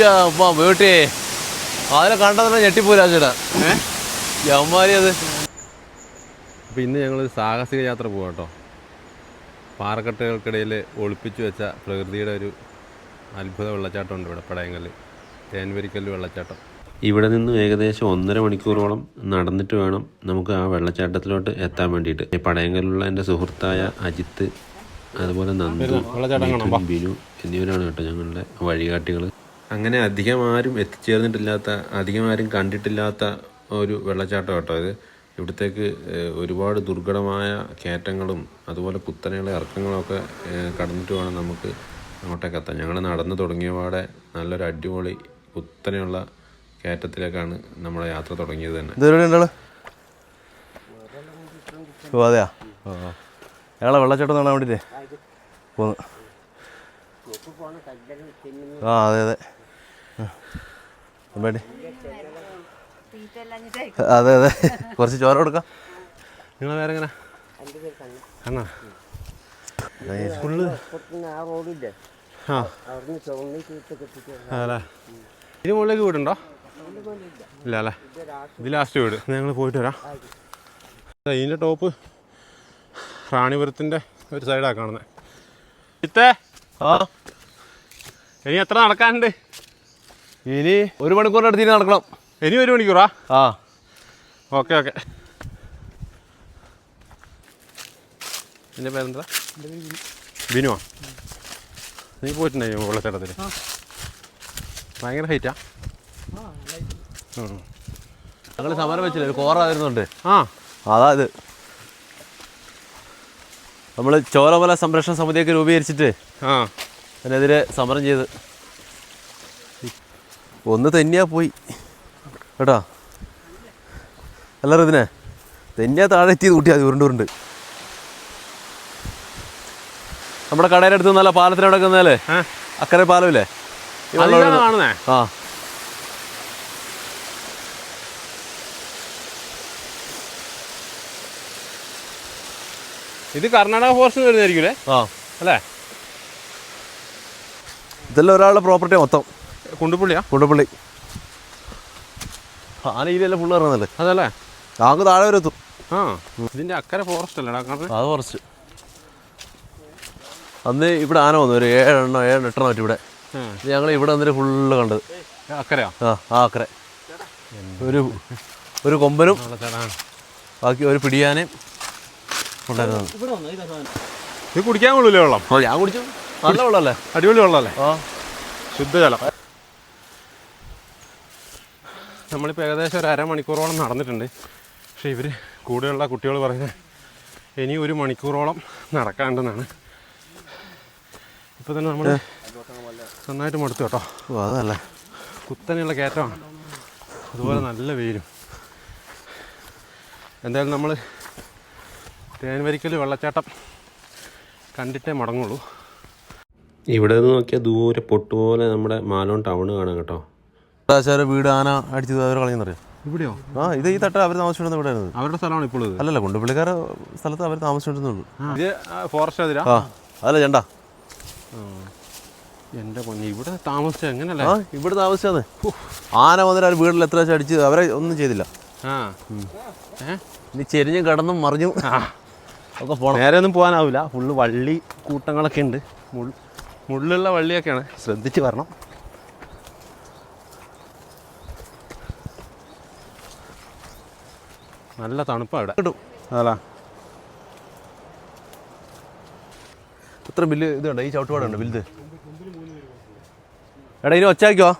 അമ്മ വീട്ടേ അതിനെ കണ്ടതന്നെ ഞെട്ടിപ്പോരാ ചേട്ടാ യമ്മാരി അത്. അപ്പോൾ ഇന്ന് ഞങ്ങൾ സാഹസിക യാത്ര പോകാം കേട്ടോ. പാറക്കെട്ടുകൾക്കിടയിൽ ഒളിപ്പിച്ചു വെച്ച പ്രകൃതിയുടെ ഒരു അത്ഭുത വെള്ളച്ചാട്ടമുണ്ട് ഇവിടെ പടയങ്കല്ല്. തേൻവരിക്കല്ല് വെള്ളച്ചാട്ടം. ഇവിടെ നിന്ന് ഏകദേശം ഒന്നര മണിക്കൂറോളം നടന്നിട്ട് വേണം നമുക്ക് ആ വെള്ളച്ചാട്ടത്തിലോട്ട് എത്താൻ വേണ്ടിയിട്ട്. ഈ പടയങ്കല്ലുള്ള എന്റെ സുഹൃത്തായ അജിത്ത് അതുപോലെ നന്ദു ബിനു എന്നിവരാണ് കേട്ടോ ഞങ്ങളുടെ വഴികാട്ടികൾ അങ്ങനെ അധികം ആരും എത്തിച്ചേർന്നിട്ടില്ലാത്ത അധികം ആരും കണ്ടിട്ടില്ലാത്ത ഒരു വെള്ളച്ചാട്ടം കേട്ടോ ഇത്. ഇവിടത്തേക്ക് ഒരുപാട് ദുർഘടമായ കയറ്റങ്ങളും അതുപോലെ കുത്തനെയുള്ള ഇറക്കങ്ങളൊക്കെ കടന്നിട്ട് വേണം നമുക്ക് അങ്ങോട്ടേക്ക് എത്താൻ. ഞങ്ങൾ നടന്നു തുടങ്ങിയപാടെ നല്ലൊരു അടിപൊളി കുത്തനെയുള്ള കയറ്റത്തിലേക്കാണ് നമ്മുടെ യാത്ര തുടങ്ങിയത് തന്നെ. ഞങ്ങളെ വെള്ളച്ചാട്ടം കാണാൻ വേണ്ടിയിട്ടേ ആ അതെ അതെ. വേണ്ടി അതെ അതെ. കുറച്ച് ചോര കൊടുക്കാം. നിങ്ങൾ വേറെ എങ്ങനെ? ആണോ ആ. ഇതിന് മുകളിലേക്ക് വീടുണ്ടോ? ഇല്ല അല്ലേ? ഇത് ലാസ്റ്റ് വീട്. ഞങ്ങൾ പോയിട്ട് വരാം. ഇതിന്റെ ടോപ്പ് റാണിപുരത്തിന്റെ ഒരു സൈഡാണ് കാണുന്നത് ഇത്തേ. ആ. ഇനി എത്ര നടക്കാനുണ്ട്? ഇനി ഒരു മണിക്കൂറിന്റെ അടുത്ത് ഇനി നടക്കണം. ഇനി ഒരു മണിക്കൂറാ? ആ. Okay okay. എന്റെ പേരെന്താ? ബിനുവാ. നീ പോയിട്ടുണ്ടായി വെള്ളച്ചാട്ടത്തിൽ ഭയങ്കര ഹൈറ്റാ ഞങ്ങൾ സമരം വെച്ചില്ല? ഒരു കോറ വരുന്നുണ്ട് ആ. അതാ ഇത്. നമ്മൾ ചോരമല സംരക്ഷണ സമിതിയൊക്കെ രൂപീകരിച്ചിട്ട് ആ. അതിനെതിരെ സമരം ചെയ്ത്. ഒന്ന് തെന്നിയാ പോയി. കേട്ടോ എല്ലാവരും ഇതിനെ. തെന്നിയാ താഴെ എത്തി കൂട്ടിയാൽ മതി ഉരുണ്ട് ഉരുണ്ട്. നമ്മുടെ കടയുടെ അടുത്ത് നല്ല പാലത്തിനവിടെ നിന്നാലേ? അക്കരെ പാലമില്ലേ? ആ. ഇത് കർണാടക ഫോറസ്റ്റ് വരുന്നതായിരിക്കും ആ. അല്ലേ? ഇതെല്ലാം ഒരാളുടെ പ്രോപ്പർട്ടി മൊത്തം. കുണ്ടുപുള്ളിയാ? കുണ്ടുപുള്ളി. ആന ഇതിലെല്ലാം ഫുള്ള് ഇറങ്ങുന്നല്ലേ അതല്ലേ? അങ്ങ് താഴെ വരെ എത്തും. ആ ഇതിന്റെ അക്കരെ ഫോറസ്റ്റ് അല്ലേ അത് കുറച്ച് അന്ന് ഇവിടെ ആന വന്നു ഒരു ഏഴെണ്ണോ ഏഴെണ്ണം എട്ടെണ്ണം പറ്റും ഇവിടെ. ഞങ്ങൾ ഇവിടെ വന്നിട്ട് ഫുള്ള് കണ്ടത്. അക്കരയാ? ആ ആ അക്കരെ. ഒരു ഒരു കൊമ്പനും ബാക്കി ഒരു പിടിയാനയും ഉണ്ടായിരുന്നു ഇത് കുടിക്കാൻ കൊള്ളൂല്ലേ വെള്ളം? ഓ ഞാൻ കുടിച്ചു. നല്ല വെള്ളമല്ലേ? അടിപൊളി വെള്ളമല്ലേ? ആ. ശുദ്ധജലം. നമ്മളിപ്പോൾ ഏകദേശം ഒരു അരമണിക്കൂറോളം നടന്നിട്ടുണ്ട്. പക്ഷേ ഇവർ കൂടെയുള്ള കുട്ടികൾ പറയുന്നത് ഇനി ഒരു മണിക്കൂറോളം നടക്കാണ്ടെന്നാണ്. ഇപ്പോൾ തന്നെ നമ്മൾ നന്നായിട്ട് മടുത്തു കേട്ടോ. ഓ അതല്ല. കുത്തനെയുള്ള കയറ്റമാണ്. അതുപോലെ നല്ല വെയിലും. എന്തായാലും നമ്മൾ തേൻവരിക്കൽ വെള്ളച്ചാട്ടം കണ്ടിട്ടേ മടങ്ങുള്ളൂ. ഇവിടെ നിന്ന് നോക്കിയാൽ ദൂരെ പൊട്ടുപോലെ നമ്മുടെ മാലോൺ ടൗൺ കാണാം കേട്ടോ. ആശാര വീട് ആന അടിച്ചത് അവർ കളയുന്നറിയാം? ഇവിടെയോ? ആ ഇത് ഈ തട്ട അവർ താമസിച്ചിരുന്ന ഇവിടെ അവരുടെ സ്ഥലമാണ് ഇപ്പോൾ അല്ലല്ല കുണ്ടപ്പള്ളിക്കാരെ സ്ഥലത്ത് അവർ താമസിച്ചിരുന്നുള്ളൂ ഇത് ഫോറസ്റ്റ് അതിരാ ആ അതല്ല ചേട്ടാ എന്റെ പൊന്നി ഇവിടെ താമസിച്ച എങ്ങനെയല്ല? ആ ഇവിടെ താമസിച്ചാന്ന് ആന വന്നിട്ട് അവർ വീട്ടിൽ എത്ര വെച്ചാൽ അടിച്ച് അവരെ ഒന്നും ചെയ്തില്ല. ആ. ഇനി ചെരിഞ്ഞും കടന്നും മറിഞ്ഞും ഒക്കെ പോകണം നേരെ ഒന്നും പോകാനാവില്ല ഫുള്ള് വള്ളി കൂട്ടങ്ങളൊക്കെ ഉണ്ട്. മുള്ളുള്ള വള്ളിയൊക്കെയാണ്. ശ്രദ്ധിച്ച് വരണം. നല്ല തണുപ്പാണ് ഇവിടെ. കിട്ടും അതല്ല എത്ര ബില്ല് ഇത് കണ്ടോ? ഈ ചവിട്ടുപാടുണ്ട് ബില്ല് എടാ ഇനി ഒച്ചാക്കോ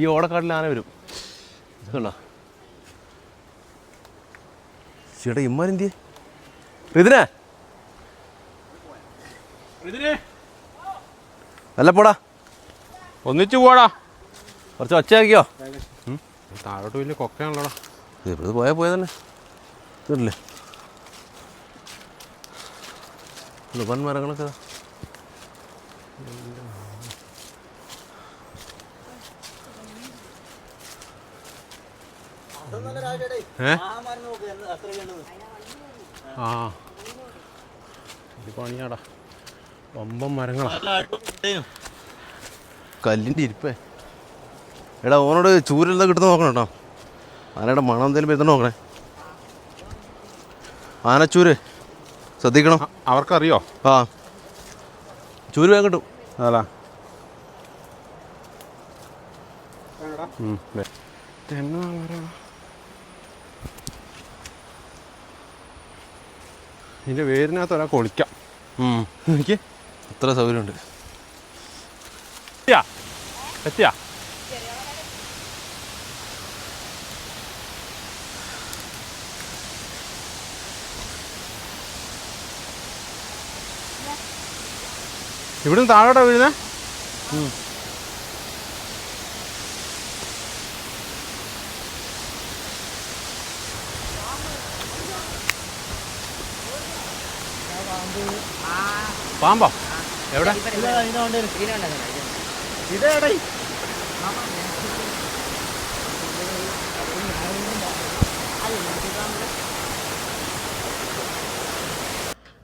ഈ ഓടക്കാട്ടിൽ ആന വരും. ഇതുണ്ടോ ചേട്ടാ ഇമ്മാരെന്തിയെ ഇതിനെ അല്ല പോടാ. ഒന്നിച്ചു പോടാ. കുറച്ച് ഒച്ചയാക്കിയോ താഴോട്ട് വലിയ കൊക്കയാണല്ലോടാ. ഇത് പോയാൽ പോയാൽ തന്നെ ഇതല്ലേ വൻ മരങ്ങളൊക്കെ. ഏ? ആ. പണിയാടാ. മരങ്ങളാ. കല്ലിന്റെ ഇരിപ്പേ. എടാ ഓനോട് ചൂരെല്ലാം കിട്ടുന്ന നോക്കണം കേട്ടോ. ആനയുടെ മണം എന്തെങ്കിലും വരുന്നുണ്ടോ നോക്കണേ ആനച്ചൂര് ശ്രദ്ധിക്കണം? അവർക്കറിയോ? ആ. ചൂര് വേഗം കിട്ടും. അതല്ല ഇതിന്റെ വേരിനകത്ത് ഒരാൾക്ക് ഒളിക്കാം എനിക്ക് അത്ര സൗകര്യമുണ്ട്. എത്തിയാ? എത്തിയാ? ഇവിടുന്ന് താഴോട്ടാ വീഴുന്നേ? പാമ്പോ? എവിടെ?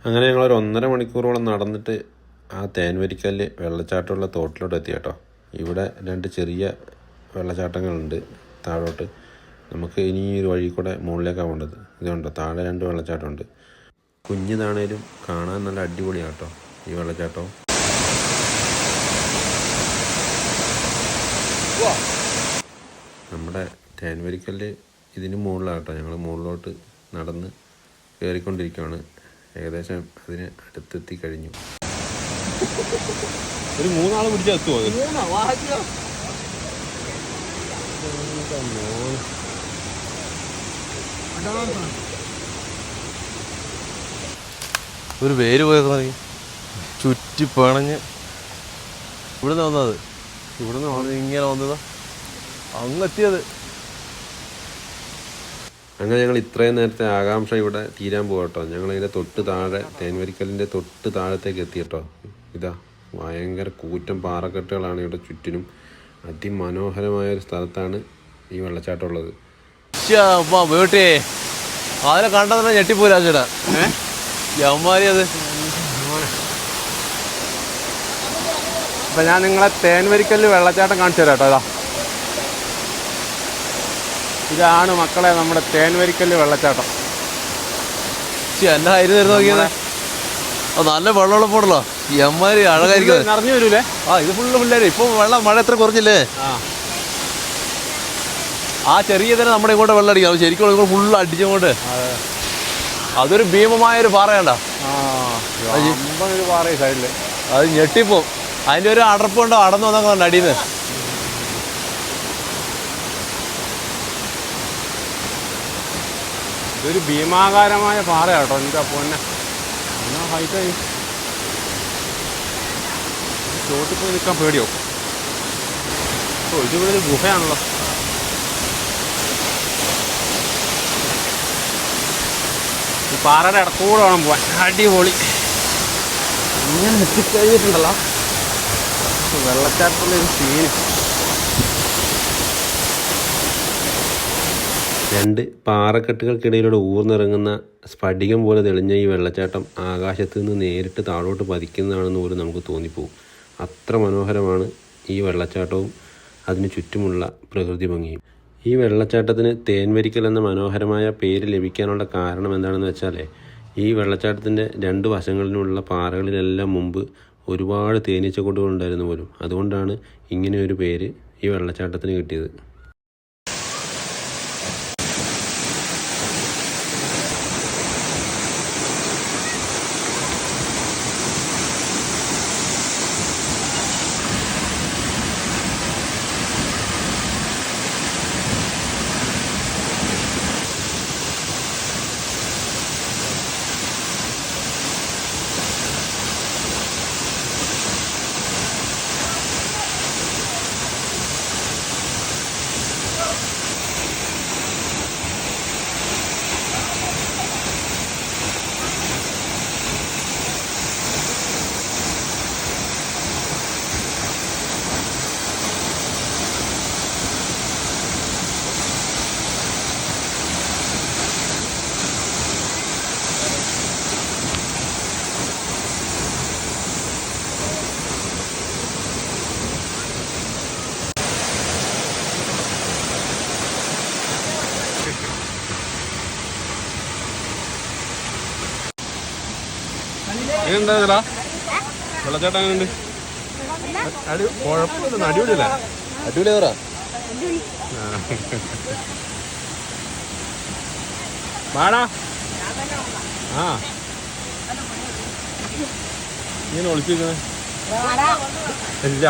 അങ്ങനെ ഞങ്ങൾ ഒരു ഒന്നര മണിക്കൂറോളം നടന്നിട്ട് ആ തേൻവരിക്കല്ല് വെള്ളച്ചാട്ടമുള്ള തോട്ടിലോട്ട് എത്തി കേട്ടോ ഇവിടെ രണ്ട് ചെറിയ വെള്ളച്ചാട്ടങ്ങളുണ്ട്. താഴോട്ട് നമുക്ക് ഇനി ഈ ഒരു വഴി കൂടെ മുകളിലേക്കാണ് വേണ്ടത് ഇതുണ്ടോ താഴെ രണ്ട് വെള്ളച്ചാട്ടമുണ്ട്. കുഞ്ഞിതാണേലും കാണാൻ നല്ല അടിപൊളിയാണ് കേട്ടോ ഈ വെള്ളച്ചാട്ടവും. നമ്മുടെ തേൻവരിക്കല്ല് ഇതിന് മുകളിലാണ് കേട്ടോ ഞങ്ങൾ മുകളിലോട്ട് നടന്ന് കയറിക്കൊണ്ടിരിക്കുകയാണ് ഏകദേശം അതിന് അടുത്തെത്തി കഴിഞ്ഞു. ഒരു മൂന്നാൾ പിടിച്ചെത്തുമോ അത് ഒരു വേര് പോയത് മതി ചുറ്റി പിണഞ്ഞ്. ഇവിടുന്ന് വന്നത് ഇവിടുന്ന് വന്നത് ഇങ്ങനെ വന്നത്. അങ്ങെത്തിയത്. അങ്ങനെ ഞങ്ങൾ ഇത്രയും നേരത്തെ ആകാംക്ഷ ഇവിടെ തീരാൻ പോകട്ടോ ഞങ്ങൾ ഇതിന്റെ തൊട്ട് താഴെ തേൻവരിക്കലിന്റെ തൊട്ട് താഴത്തേക്ക് എത്തി കേട്ടോ ഇതാ ഭയങ്കര കൂറ്റം പാറക്കെട്ടുകളാണ് ഇവിടെ ചുറ്റിനും. അതിമനോഹരമായ ഒരു സ്ഥലത്താണ് ഈ വെള്ളച്ചാട്ടം ഉള്ളത് വീട്ടേ അതിനെ കണ്ടതന്നെ ഞെട്ടിപ്പോരാ ചേട്ടാ യമ്മാരി അത്. അപ്പൊ ഞാൻ നിങ്ങളെ തേൻവരിക്കല്ല് വെള്ളച്ചാട്ടം കാണിച്ചു തരാം കേട്ടോ ഇതാ. ഇതാണ് മക്കളെ നമ്മുടെ തേൻവരിക്കല്ല് വെള്ളച്ചാട്ടം. എന്നെ ആയിരുന്നു നോക്കിയത്? നല്ല വെള്ളമുള്ള യമ്മാരി അഴകായിരിക്കും. നിറഞ്ഞു വരൂലേ? ആ ഇത് ഫുള്ള് പിള്ളേര് ഇപ്പൊ വെള്ളം മഴ എത്ര കുറഞ്ഞില്ലേ? ആ. ചെറിയ തന്നെ നമ്മുടെ ഇങ്ങോട്ട് വെള്ളം അടിക്കും. അത് ശരിക്കും ഇങ്ങോട്ട് ഫുള്ള് അടിച്ചങ്ങോട്ട്. അതൊരു ഭീമമായ ഒരു പാറയാണ്ട പാറ സൈഡിൽ. അത് ഞെട്ടിപ്പോ. അതിന്റെ ഒരു അടർപ്പുണ്ടോ അടന്നു വന്നൊക്കെ അടിയുന്നത് ഇതൊരു ഭീമാകാരമായ പാറയാട്ടോ എന്താ പൊന്നെ. എന്നാ ഹൈറ്റായി ചോട്ടിൽ പോയി നിൽക്കാൻ പേടിയോ? ഓ ഇത് ഇവിടെ ഒരു ഗുഹയാണല്ലോ. പാറയുടെ ഇടക്കൂടെ വേണം പോവാൻ. അടിപൊളി. ഇങ്ങനെ എത്തിക്കഴിഞ്ഞിട്ടുണ്ടല്ലോ വെള്ളച്ചാട്ടത്തിന്റെ ഒരു സീന് രണ്ട് പാറക്കെട്ടുകൾക്കിടയിലൂടെ ഊർന്നിറങ്ങുന്ന സ്ഫടികം പോലെ തെളിഞ്ഞ ഈ വെള്ളച്ചാട്ടം ആകാശത്ത് നിന്ന് നേരിട്ട് താഴോട്ട് പതിക്കുന്നതാണെന്ന് പോലും നമുക്ക് തോന്നിപ്പോവും അത്ര മനോഹരമാണ് ഈ വെള്ളച്ചാട്ടവും അതിനു ചുറ്റുമുള്ള പ്രകൃതി ഭംഗിയും. ഈ വെള്ളച്ചാട്ടത്തിന് തേൻവരിക്കൽ എന്ന മനോഹരമായ പേര് ലഭിക്കാനുള്ള കാരണം എന്താണെന്ന് വെച്ചാൽ ഈ വെള്ളച്ചാട്ടത്തിന്റെ രണ്ട് വശങ്ങളിലുള്ള പാറകളിലെല്ലാം മുമ്പ് ഒരുപാട് തേനീച്ചക്കൂടുകൾ ഉണ്ടായിരുന്നു പോലും. അതുകൊണ്ടാണ് ഇങ്ങനെ ഒരു പേര് ഈ വെള്ളച്ചാട്ടത്തിന് കിട്ടിയത്. എങ്ങനെയുണ്ടായിരുന്നടാ? വെള്ളച്ചാട്ടം എങ്ങനെയുണ്ട്? അടി കുഴപ്പമില്ല അടിപൊളിയല്ലേ? അടിപൊളി പറ വാടാ. ആ. ഇങ്ങനെ ഒളിച്ചിരിക്കുന്നത് ഇല്ല.